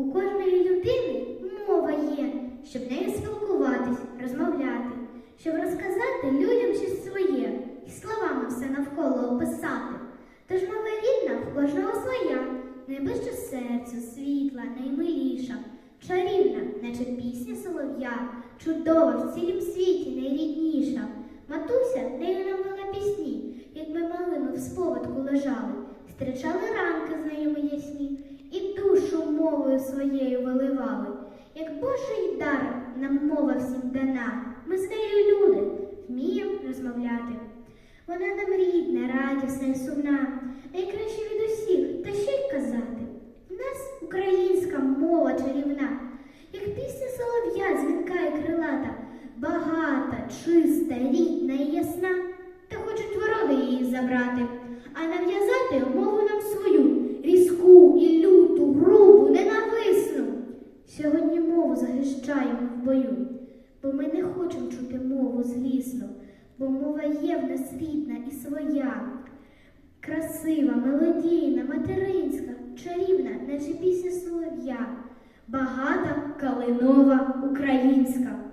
У кожної людини мова є, щоб нею спілкуватись, розмовляти, щоб розказати людям щось своє і словами все навколо описати. Тож мова рідна в кожного своя, найближче серцю, світла, наймиліша, чарівна, наче пісня солов'я, чудова в цілім світі найрідніша. Матуся нею нам вела пісні, як ми малими в сповідку лежали, зустрічали ранки з нею ясні, мовою своєю виливали. Як Божий дар нам мова всім дана, ми з нею люди, вміємо розмовляти. Вона нам рідна, радісна і сумна, найкраще від усіх, та ще й казати. В нас українська мова чарівна, як пісня солов'я, дзвінка і крилата, багата, чиста, рідна і ясна, та хочуть вороги її забрати, а нав'язати мову нам мову захищаємо в бою, бо ми не хочемо чути мову злісну, бо мова є в нас рідна і своя, красива, мелодійна, материнська, чарівна, наче пісня солов'я, багата, калинова, українська.